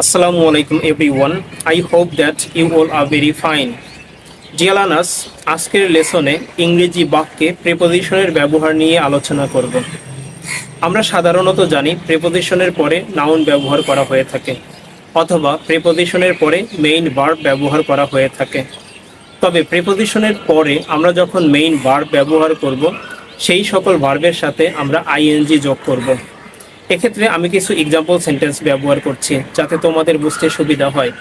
Assalamu alaikum everyone. I hope that you all are very fine. Dear learners, আজকের লেসনে ইংরেজি বাক্যে প্রেপোজিশনের ব্যবহার নিয়ে আলোচনা করব আমরা সাধারণত জানি প্রেপোজিশনের পরে নাউন ব্যবহার করা হয়ে থাকে অথবা প্রেপোজিশনের পরে মেইন ভার্ব ব্যবহার করা হয়ে থাকে তবে প্রেপোজিশনের পরে আমরা যখন মেইন ভার্ব ব্যবহার করব সেই সকল ভার্বের সাথে আমরা আইএনজি যোগ করব এক্ষেত্রে আমি কিছু এক্সাম্পল সেন্টেন্স ব্যবহার করছি যাতে তোমাদের বুঝতে সুবিধা হয়।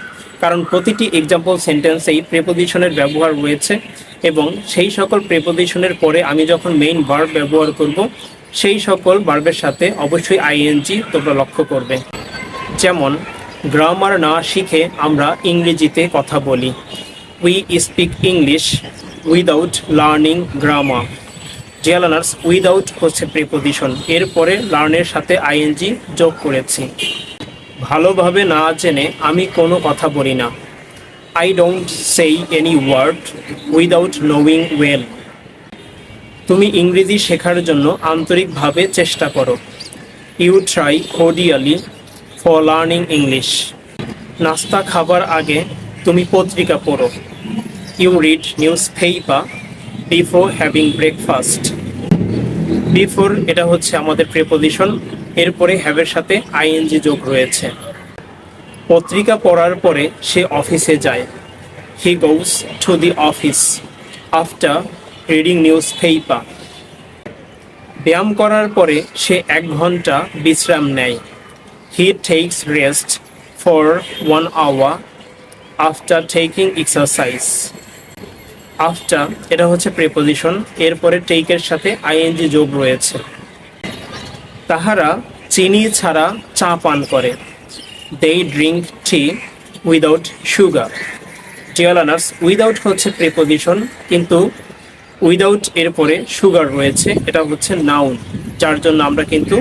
কারণ প্রতিটি এক্সাম্পল সেন্টেন্সেই প্রেপোজিশনের ব্যবহার রয়েছে এবং সেই সকল প্রেপোজিশনের পরে আমি যখন মেইন ভার্ব ব্যবহার করব, সেই সকল ভার্বের সাথে অবশ্যই আইএনজি তোমরা লক্ষ্য করবে। যেমন গ্রামার না শিখে আমরা ইংরেজিতে কথা বলি। We speak English without learning grammar dear learners without হচ্ছে প্রিপোজিশন। এরপরে লার্নের সাথে আইএনজি যোগ করেছি। ভালোভাবে না জেনে আমি কোনো কথা বলি না। I don't say any word without knowing well তুমি ইংরেজি শেখার জন্য আন্তরিকভাবে চেষ্টা করো। You try cordially for learning English নাস্তা খাবার আগে তুমি পত্রিকা পড়ো। You read news paper before having breakfast before, এটা হচ্ছে আমাদের প্রেপোজিশন এরপরে হ্যাভের সাথে আইএনজি যোগ রয়েছে। পত্রিকা পড়ার পরে সে অফিসে যায়। He goes to the office after reading news paper ব্যায়াম করার পরে সে এক ঘণ্টা বিশ্রাম নেয়। He takes rest for one hour after taking exercise after এটা হচ্ছে প্রেপোজিশন এরপরে টেকের সাথে আইএনজি যোগ রয়েছে। তাহারা চিনি ছাড়া চা পান করে। They drink tea without sugar dear learners without হচ্ছে প্রেপোজিশন কিন্তু উইদাউট এরপরে সুগার রয়েছে, এটা হচ্ছে নাউন যার জন্য আমরা কিন্তু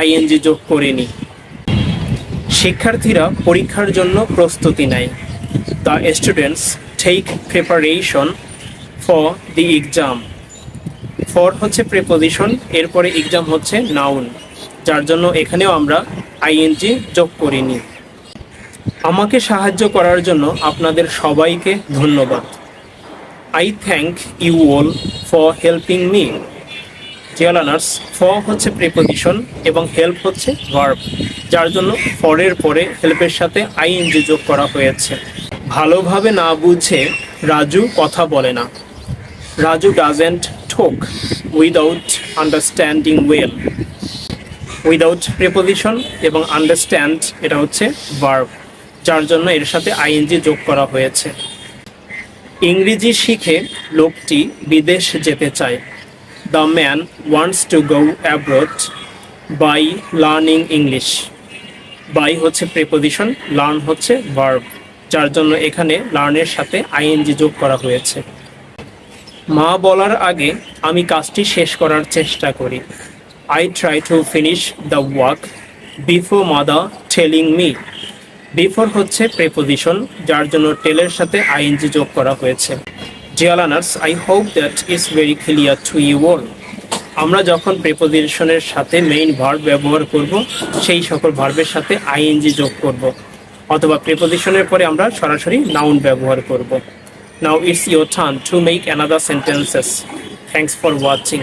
আইএনজি যোগ করিনি। শিক্ষার্থীরা পরীক্ষার জন্য প্রস্তুতি নেয়। The students take preparation for the exam for হচ্ছে প্রেপোজিশন এরপরে এক্সাম হচ্ছে নাউন যার জন্য এখানেও আমরা আইএনজি যোগ করিনি। আমাকে সাহায্য করার জন্য আপনাদের সবাইকে ধন্যবাদ। I thank you all for helping me dear learners for হচ্ছে প্রেপোজিশন এবং হেল্প হচ্ছে ভার্ব যার জন্য ফরের পরে হেল্পের সাথে আইএনজি যোগ করা হয়েছে। ভালোভাবে না বুঝে রাজু কথা বলে না। Raju doesn't talk without understanding well without preposition এবং আন্ডারস্ট্যান্ড এটা হচ্ছে ভার্ব যার জন্য এর সাথে আইএনজি যোগ করা হয়েছে। ইংরেজি শিখে লোকটি বিদেশ যেতে চায়। The man wants to go abroad by learning English by হচ্ছে প্রেপোজিশন লার্ন হচ্ছে ভার্ব যার জন্য এখানে লার্নের সাথে আইএনজি যোগ করা হয়েছে। মা বলার আগে আমি কাজটি শেষ করার চেষ্টা করি। I try to finish the work before mother telling me before হচ্ছে প্রেপোজিশন যার জন্য টেলের সাথে আইএনজি যোগ করা হয়েছে। Dear learners I hope that is very clear to you all আমরা যখন প্রেপোজিশনের সাথে মেইন ভার্ব ব্যবহার করব, সেই সকল ভার্বের সাথে আইএনজি যোগ করব। অথবা প্রেপোজিশনের পরে আমরা সরাসরি নাউন ব্যবহার করব। Now it's your turn to make another sentences. Thanks for watching.